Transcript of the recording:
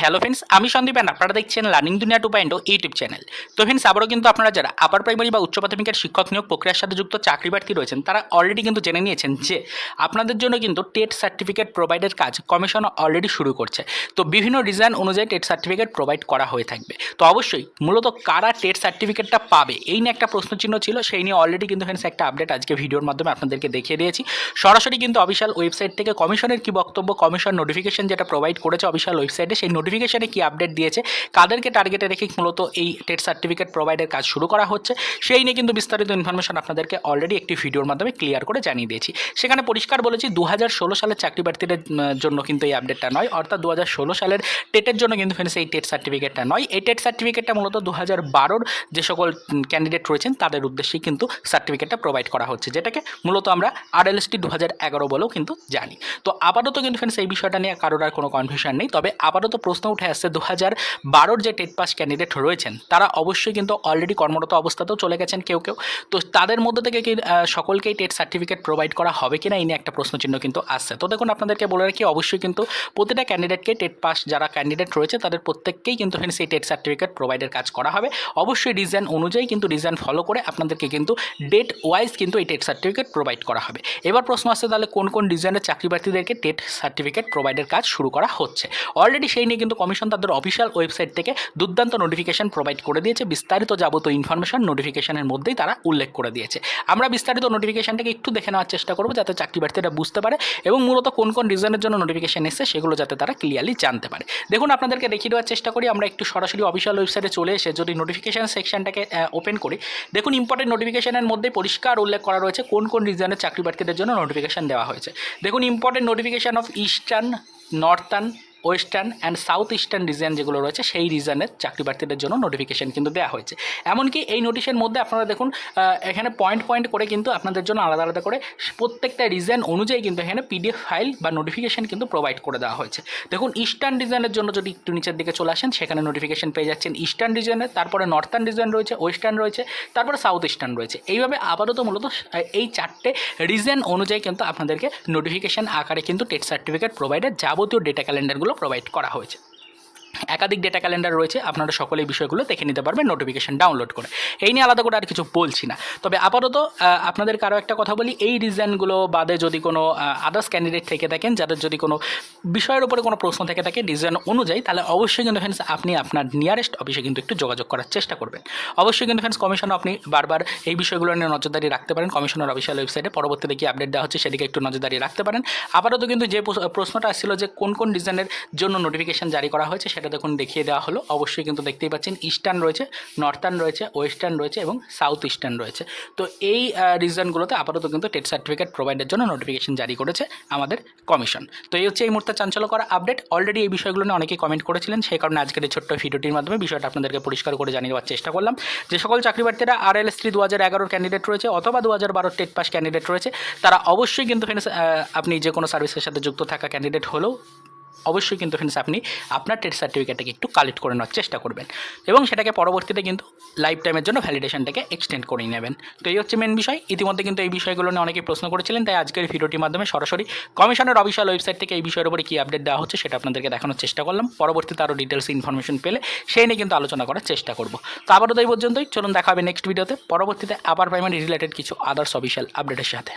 Hello friends আমি Sandeep and আপনারা দেখছেন learning Duniya two point YouTube channel তো ফ্রেন্ডস আবারও কিন্তু আপনারা যারা আপার প্রাইমারি বা উচ্চ প্রাথমিকের শিক্ষক নিয়োগ প্রক্রিয়ার সাথে যুক্ত চাকরি প্রার্থী রয়েছেন, তারা অলরেডি কিন্তু জেনে নিয়েছেন যে আপনাদের জন্য কিন্তু টেট সার্টিফিকেট প্রোভাইডের কাজ কমিশন অলরেডি শুরু করছে। তো বিভিন্ন ডিজাইন অনুযায়ী টেট সার্টিফিকেট প্রোভাইড করা হয়ে থাকবে। তো অবশ্যই মূলত কারা টেট সার্টিফিকেটটা পাবে, এই নিয়ে একটা প্রশ্নচিহ্ন ছিল, সেই নিয়ে অলরেডি কিন্তু ফ্রেন্ডস একটা আপডেট আজকে ভিডিওর মাধ্যমে আপনাদেরকে দেখিয়ে দিয়েছি। সরাসরি কিন্তু অফিসিয়াল ওয়েবসাইট থেকে কমিশনের কি বক্তব্য কমিশন নোটিফিকেশন যেটা প্রোভাইড করেছে অফিসিয়াল ওয়েবসাইটে সেই নোটিফিকেশনে কি আপডেট দিয়েছে, কাদেরকে টার্গেটে রেখে মূলত এই টেট সার্টিফিকেট প্রোভাইডের কাজ শুরু করা হচ্ছে, সেই নিয়ে কিন্তু বিস্তারিত ইনফরমেশন আপনাদেরকে অলরেডি একটি ভিডিওর মাধ্যমে ক্লিয়ার করে জানিয়ে দিয়েছি। সেখানে পরিষ্কার বলেছি দু হাজার ষোলো সালের চাকরি প্রার্থীদের জন্য কিন্তু এই আপডেটটা নয়, অর্থাৎ দু হাজার ষোলো সালের টেটের জন্য কিন্তু ফ্রেন্ডস এই টেট সার্টিফিকেটটা নয়। এই টেট সার্টিফিকেটটা মূলত দু হাজার বারোর যে সকল ক্যান্ডিডেট রয়েছেন, তাদের উদ্দেশ্যেই কিন্তু সার্টিফিকেটটা প্রোভাইড করা হচ্ছে, যেটাকে মূলত আমরা আরএলএসটি দু হাজার এগারো বলেও কিন্তু জানি। তো আপাতত কিন্তু ফ্রেন্ডস এই বিষয়টা নিয়ে কারোর আর কোনো কনফিউশন নেই, তবে আপাতত প্রশ্ন উঠে আসছে দু হাজার বারোর যে টেট পাস ক্যান্ডিডেট রয়েছেন, তারা অবশ্যই কিন্তু অলরেডি কর্মরত অবস্থাতেও চলে গেছেন কেউ কেউ। তো তাদের মধ্যে থেকে কি সকলকেই টেট সার্টিফিকেট প্রোভাইড করা হবে কিনা, এই নিয়ে একটা প্রশ্নচিহ্ন কিন্তু আসছে। তো দেখুন, আপনাদেরকে বলে রাখি, অবশ্যই কিন্তু প্রতিটা ক্যান্ডিডেটকে টেট পাস যারা ক্যান্ডিডেট রয়েছে, তাদের প্রত্যেককেই কিন্তু এই টেট সার্টিফিকেট প্রোভাইডের কাজ করা হবে। অবশ্যই ডিজাইন অনুযায়ী কিন্তু ডিজাইন ফলো করে আপনাদেরকে কিন্তু ডেট ওয়াইজ কিন্তু এই টেট সার্টিফিকেট প্রোভাইড করা হবে। এবার প্রশ্ন আসছে, তাহলে কোন কোন ডিজাইনের চাকরি প্রার্থীদেরকে টেট সার্টিফিকেট প্রোভাইডের কাজ শুরু করা হচ্ছে? অলরেডি সেই নিয়ে কিন্তু কমিশন তাদের অফিসিয়াল ওয়েবসাইট থেকে দুর্দান্ত নোটিফিকেশন প্রোভাইড করে দিয়েছে। বিস্তারিত যাবতীয় ইনফরমেশন নোটিফিকেশনের মধ্যেই তারা উল্লেখ করে দিয়েছে। আমরা বিস্তারিত নোটিফিকেশনটাকে একটু দেখে নেওয়ার চেষ্টা করব যাতে চাকরি প্রার্থীরা বুঝতে পারে এবং মূলত কোন কোন ডিজাইনের জন্য নোটিফিকেশন এসেছে সেগুলো যাতে তারা ক্লিয়ারলি জানতে পারে। দেখুন, আপনাদেরকে দেখিয়ে দেওয়ার চেষ্টা করি। আমরা একটু সরাসরি অফিসিয়াল ওয়েবসাইটে চলে এসে যদি নোটিফিকেশন সেকশনটাকে ওপেন করি, দেখুন ইম্পর্টেন্ট নোটিফিকেশনের মধ্যে পরিষ্কার উল্লেখ করা রয়েছে কোন কোন ডিজাইনের চাকরি প্রার্থীদের জন্য নোটিফিকেশন দেওয়া হয়েছে। দেখুন important notification of eastern northern western and south eastern region যেগুলো রয়েছে, সেই রিজনের চাকরি প্রার্থীদের জন্য নোটিফিকেশন কিন্তু দেওয়া হয়েছে। এমনকি এই নোটিশের মধ্যে আপনারা দেখুন এখানে পয়েন্ট পয়েন্ট করে কিন্তু আপনাদের জন্য আলাদা আলাদা করে প্রত্যেকটা রিজন অনুযায়ী কিন্তু এখানে পিডিএফ ফাইল বা নোটিফিকেশন কিন্তু প্রোভাইড করে দেওয়া হয়েছে। দেখুন ইস্টার্ন ডিজাইনের জন্য যদি একটু নিচের দিকে চলে আসেন, সেখানে নোটিফিকেশন পেয়ে যাচ্ছেন ইস্টার্ন ডিজাইনের তারপরে নর্থার্ন ডিজাইন রয়েছে ওয়েস্টার্ন রয়েছে, তারপরে সাউথ ইস্টার্ন রয়েছে। এইভাবে আপাতত মূলত এই চারটে রিজন অনুযায়ী কিন্তু আপনাদেরকে নোটিফিকেশন আকারে কিন্তু টেট সার্টিফিকেট প্রোভাইডের যাবতীয় ডেটা ক্যালেন্ডারগুলো প্রোভাইড করা হয়েছে। একাধিক ডেটা ক্যালেন্ডার রয়েছে, আপনারা সকলে এই বিষয়গুলো দেখে নিতে পারবেন নোটিফিকেশন ডাউনলোড করে। এই নিয়ে আলাদা করে আর কিছু বলছি না। তবে আপাতত আপনাদের কারও একটা কথা বলি, এই রিজনগুলো বাদে যদি কোনো আদার্স ক্যান্ডিডেট থেকে থাকেন যাদের যদি কোনো বিষয়ের উপরে কোনো প্রশ্ন থেকে থাকে ডিজাইন অনুযায়ী, তাহলে অবশ্যই কিন্তু ফ্রেন্ডস আপনি আপনার নিয়ারেস্ট অফিসে কিন্তু একটু যোগাযোগ করার চেষ্টা করবেন। অবশ্যই কিন্তু ফ্রেন্ডস কমিশনও আপনি বারবার এই বিষয়গুলো নিয়ে নজরদারি রাখতে পারেন। কমিশনের অফিসিয়াল ওয়েবসাইটে পরবর্তীতে কি আপডেট দেওয়া হচ্ছে, সেদিকে একটু নজরদারি রাখতে পারেন। আপাতত কিন্তু যে প্রশ্ন- প্রশ্নটা আসছিল যে কোন কোন ডিজাইনের জন্য নোটিফিকেশন জারি করা হয়েছে সেটা দেখুন দেখিয়ে দেওয়া হলো, অবশ্যই কিন্তু দেখতেই পাচ্ছেন ইস্টার্ন রয়েছে, নর্থার্ন রয়েছে, ওয়েস্টার্ন রয়েছে এবং সাউথ ইস্টার্ন রয়েছে। তো এই রিজনগুলোতে আপাতত কিন্তু টেট সার্টিফিকেট প্রোভাইডের জন্য নোটিফিকেশন জারি করেছে আমাদের কমিশন তো এই হচ্ছে এই মুহূর্তে চাঞ্চল্যকর আপডেট অলরেডি এই বিষয়গুলো নিয়ে অনেকেই কমেন্ট করেছিলেন সেই কারণে আজকের এই ছোট্ট ভিডিওটির মাধ্যমে বিষয়টা আপনাদেরকে পরিষ্কার করে জানিয়ে দেওয়ার চেষ্টা করলাম। যে সকল চাকরি প্রার্থীরা আর এল এস থ্রি দু হাজার এগারোর ক্যান্ডিডেট রয়েছে অথবা দু হাজার বারোর টেট পাস ক্যান্ডিডেট রয়েছে, তারা অবশ্যই কিন্তু আপনি যে কোনো সার্ভিসের সাথে যুক্ত থাকা ক্যান্ডিডেট হলেও অবশ্যই কিন্তু ফ্রেন্ডস আপনি আপনার টেট সার্টিফিকেটটাকে একটু কালেক্ট করে নেওয়ার চেষ্টা করবেন। এবং সেটাকে পরবর্তীতে কিন্তু লাইফ টাইমের জন্য ভ্যালিডেশনটাকে এক্সটেন্ড করে নেবেন। তো এই হচ্ছে মেন বিষয়। ইতিমধ্যে কিন্তু এই বিষয়গুলো নিয়ে অনেকেই প্রশ্ন করেছিলেন, তাই আজকের ভিডিওটির মাধ্যমে সরাসরি কমিশনের অফিসিয়াল ওয়েবসাইট থেকে এই বিষয়ের উপরে কী আপডেট দেওয়া হচ্ছে সেটা আপনাদেরকে দেখানোর চেষ্টা করলাম। পরবর্তীতে আরও ডিটেলস ইনফরমেশন পেলে সেই নিয়ে কিন্তু আলোচনা করার চেষ্টা করব। তো আবারও তো এই পর্যন্তই। চলুন দেখা হবে নেক্সট ভিডিওতে পরবর্তীতে আবার প্রাইমারি রিলেটেড কিছু আদার্স অফিসিয়াল আপডেটের সাথে।